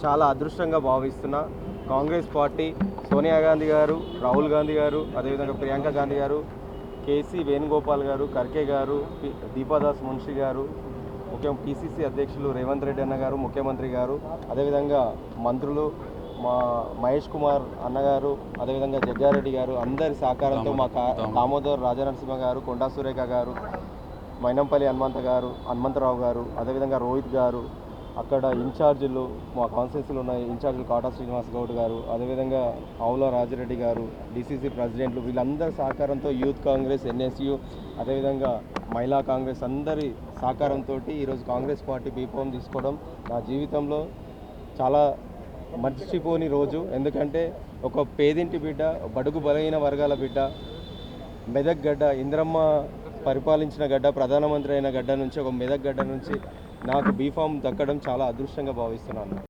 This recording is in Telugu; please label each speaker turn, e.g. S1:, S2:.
S1: చాలా అదృష్టంగా భావిస్తున్నా కాంగ్రెస్ పార్టీ సోనియా గాంధీ గారు రాహుల్ గాంధీ గారు అదేవిధంగా ప్రియాంక గాంధీ గారు కేసీ వేణుగోపాల్ గారు ఖర్గే గారు దీపాదాస్ మున్షి గారు ముఖ్యం పిసిసి అధ్యక్షులు రేవంత్ రెడ్డి అన్న గారు ముఖ్యమంత్రి గారు అదేవిధంగా మంత్రులు మా మహేష్ కుమార్ అన్నగారు అదేవిధంగా జగ్గారెడ్డి గారు అందరి సహకారంతో మా కా- దామోదర్ రాజనరసింహ గారు కొండా సురేఖ గారు మైనంపల్లి హనుమంత గారు హనుమంతరావు గారు అదేవిధంగా రోహిత్ గారు అక్కడ ఇన్ఛార్జీలు మా కాన్స్టిట్యూన్సీలో ఉన్న ఇన్ఛార్జీలు కాటా శ్రీనివాస్ గౌడ్ గారు అదేవిధంగా ఆవుల రాజిరెడ్డి గారు డిసిసి ప్రెసిడెంట్లు వీళ్ళందరి సహకారంతో యూత్ కాంగ్రెస్ ఎన్ఎస్యు అదేవిధంగా మహిళా కాంగ్రెస్ అందరి సహకారంతో ఈరోజు కాంగ్రెస్ పార్టీ బీఫామ్ తీసుకోవడం నా జీవితంలో చాలా మర్చిపోని రోజు. ఎందుకంటే ఒక పేదింటి బిడ్డ బడుగు బలహీన వర్గాల బిడ్డ మెదక్ గడ్డ ఇంద్రమ్మ పరిపాలించిన గడ్డ ప్రధానమంత్రి అయిన గడ్డ నుంచి ఒక మెదక్ గడ్డ నుంచి నాకు బీఫామ్ దక్కడం చాలా అదృష్టంగా భావిస్తున్నాను.